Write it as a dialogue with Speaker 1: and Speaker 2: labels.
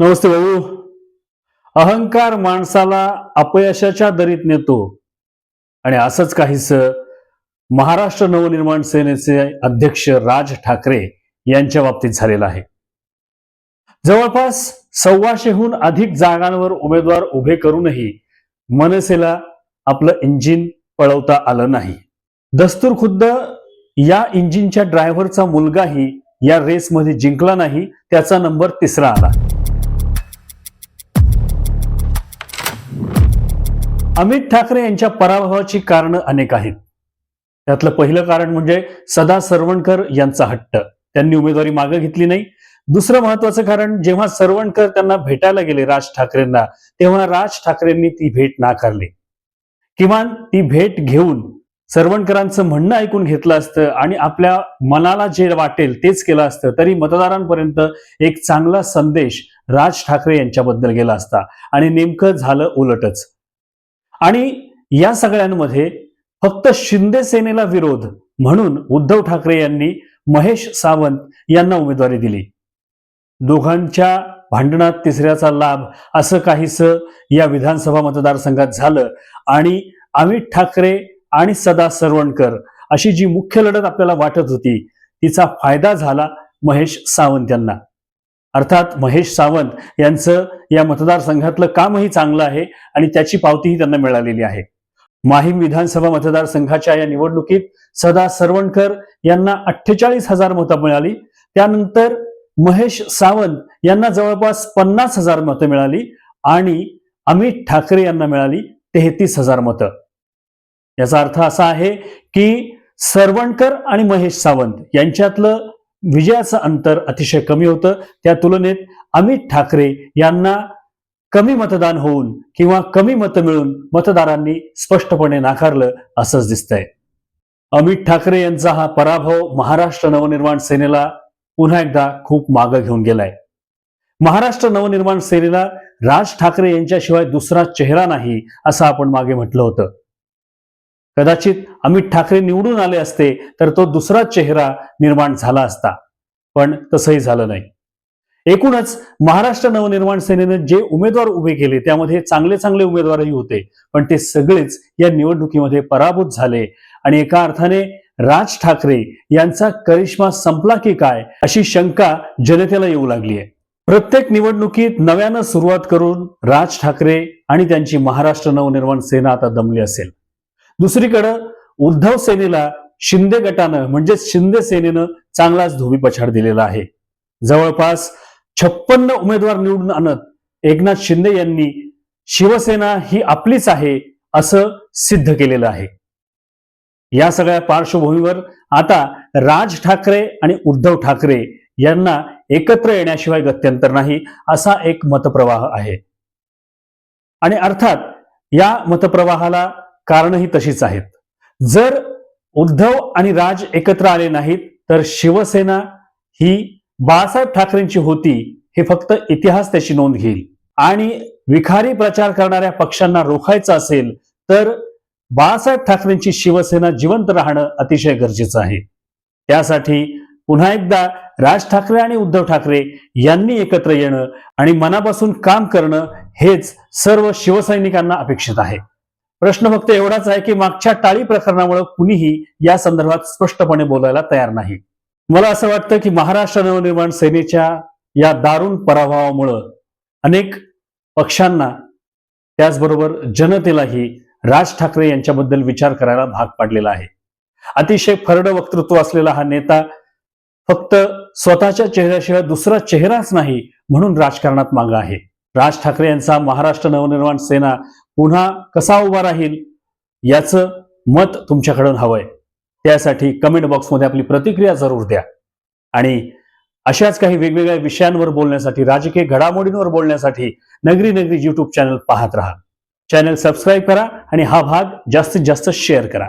Speaker 1: नमस्ते भाऊ अहंकार माणसाला अपयशाच्या दरीत नेतो. आणि असंच काहीस महाराष्ट्र नवनिर्माण सेनेचे अध्यक्ष राज ठाकरे यांच्या बाबतीत झालेलं आहे. जवळपास सव्वाशेहून अधिक जागांवर उमेदवार उभे करूनही मनसेला आपलं इंजिन पळवता आलं नाही. दस्तूर खुद्द या इंजिनच्या ड्रायव्हरचा मुलगाही या रेसमध्ये जिंकला नाही त्याचा नंबर तिसरा आला. अमित ठाकरे यांच्या पराभवाची कारणं अनेक आहेत. त्यातलं पहिलं कारण म्हणजे सदा सरवणकर यांचा हट्ट. त्यांनी उमेदवारी मागे घेतली नाही. दुसरं महत्वाचं कारण जेव्हा सरवणकर त्यांना भेटायला गेले राज ठाकरेंना तेव्हा राज ठाकरेंनी ती भेट नाकारली. किमान ती भेट घेऊन सरवणकरांचं म्हणणं ऐकून घेतलं असतं आणि आपल्या मनाला जे वाटेल तेच केलं असतं तरी मतदारांपर्यंत एक चांगला संदेश राज ठाकरे यांच्याबद्दल गेला असता. आणि नेमकं झालं उलटच. आणि या सगळ्यांमध्ये फक्त शिंदे सेनेला विरोध म्हणून उद्धव ठाकरे यांनी महेश सावंत यांना उमेदवारी दिली. दोघांच्या भांडणात तिसऱ्याचा लाभ असं काहीस या विधानसभा मतदारसंघात झालं. आणि अमित ठाकरे आणि सदा सरवणकर अशी जी मुख्य लढत आपल्याला वाटत होती तिचा फायदा झाला महेश सावंत यांना. अर्थात महेश सावंत यांचं या मतदारसंघातलं कामही चांगलं आहे आणि त्याची पावतीही त्यांना मिळालेली आहे. माहीम विधानसभा मतदारसंघाच्या या निवडणुकीत सदा सरवणकर यांना अठ्ठेचाळीस हजार मतं मिळाली. त्यानंतर महेश सावंत यांना जवळपास पन्नास हजार मतं मिळाली आणि अमित ठाकरे यांना मिळाली तेहतीस हजार मतं. याचा अर्थ असा आहे की सरवणकर आणि महेश सावंत यांच्यातलं विजयाचं अंतर अतिशय कमी होतं. त्या तुलनेत अमित ठाकरे यांना कमी मतदान होऊन किंवा कमी मतं मिळून मतदारांनी स्पष्टपणे नाकारलं असंच दिसतंय. अमित ठाकरे यांचा हा पराभव महाराष्ट्र नवनिर्माण सेनेला पुन्हा एकदा खूप मागं घेऊन गेलाय. महाराष्ट्र नवनिर्माण सेनेला राज ठाकरे यांच्याशिवाय दुसरा चेहरा नाही असं आपण मागे म्हटलं होतं. कदाचित अमित ठाकरे निवडून आले असते तर तो दुसरा चेहरा निर्माण झाला असता. पण तसंही झालं नाही. एकूणच महाराष्ट्र नवनिर्माण सेनेनं जे उमेदवार उभे केले त्यामध्ये चांगले चांगले उमेदवारही होते. पण ते सगळेच या निवडणुकीमध्ये पराभूत झाले. आणि एका अर्थाने राज ठाकरे यांचा करिश्मा संपला की काय अशी शंका जनतेला येऊ लागली आहे. प्रत्येक निवडणुकीत नव्यानं सुरुवात करून राज ठाकरे आणि त्यांची महाराष्ट्र नवनिर्माण सेना आता दमली असेल. दुसरीकडं उद्धव सेनेला शिंदे गटानं म्हणजे शिंदे सेनेनं चांगलाच धोबी पछाड दिलेला आहे. जवळपास छप्पन्न उमेदवार निवडून आणत एकनाथ शिंदे यांनी शिवसेना ही आपलीच आहे असं सिद्ध केलेलं आहे. या सगळ्या पार्श्वभूमीवर आता राज ठाकरे आणि उद्धव ठाकरे यांना एकत्र येण्याशिवाय गत्यंतर नाही असा एक मतप्रवाह आहे. आणि अर्थात या मतप्रवाहाला कारणही तशीच आहेत. जर उद्धव आणि राज एकत्र आले नाहीत तर शिवसेना ही बाळासाहेब ठाकरेंची होती हे फक्त इतिहास त्याची नोंद घेईल. आणि विखारी प्रचार करणाऱ्या पक्षांना रोखायचं असेल तर बाळासाहेब ठाकरेंची शिवसेना जिवंत राहणं अतिशय गरजेचं आहे. त्यासाठी पुन्हा एकदा राज ठाकरे आणि उद्धव ठाकरे यांनी एकत्र येणं आणि मनापासून काम करणं हेच सर्व शिवसैनिकांना अपेक्षित आहे. प्रश्न फक्त एवढाच आहे की मागच्या टाळी प्रकरणामुळे कुणीही या संदर्भात स्पष्टपणे बोलायला तयार नाही. मला असं वाटतं की महाराष्ट्र नवनिर्माण सेनेच्या या दारुण पराभवामुळं अनेक पक्षांना त्याचबरोबर जनतेलाही राज ठाकरे यांच्याबद्दल विचार करायला भाग पाडलेला आहे. अतिशय फरड वक्तृत्व असलेला हा नेता फक्त स्वतःच्या चेहऱ्याशिवाय दुसरा चेहराच नाही म्हणून राजकारणात मागं आहे. राज ठाकरे यांचा महाराष्ट्र नवनिर्माण सेना पुन्हा कसा उभा राहील याचं मत तुमच्याकडून हवंय. त्यासाठी कमेंट बॉक्समध्ये आपली प्रतिक्रिया जरूर द्या. आणि अशाच काही वेगवेगळ्या विषयांवर बोलण्यासाठी राजकीय घडामोडींवर बोलण्यासाठी नगरी नगरी यूट्यूब चॅनल पाहत राहा. चॅनल सबस्क्राईब करा आणि हा भाग जास्तीत जास्त शेअर करा.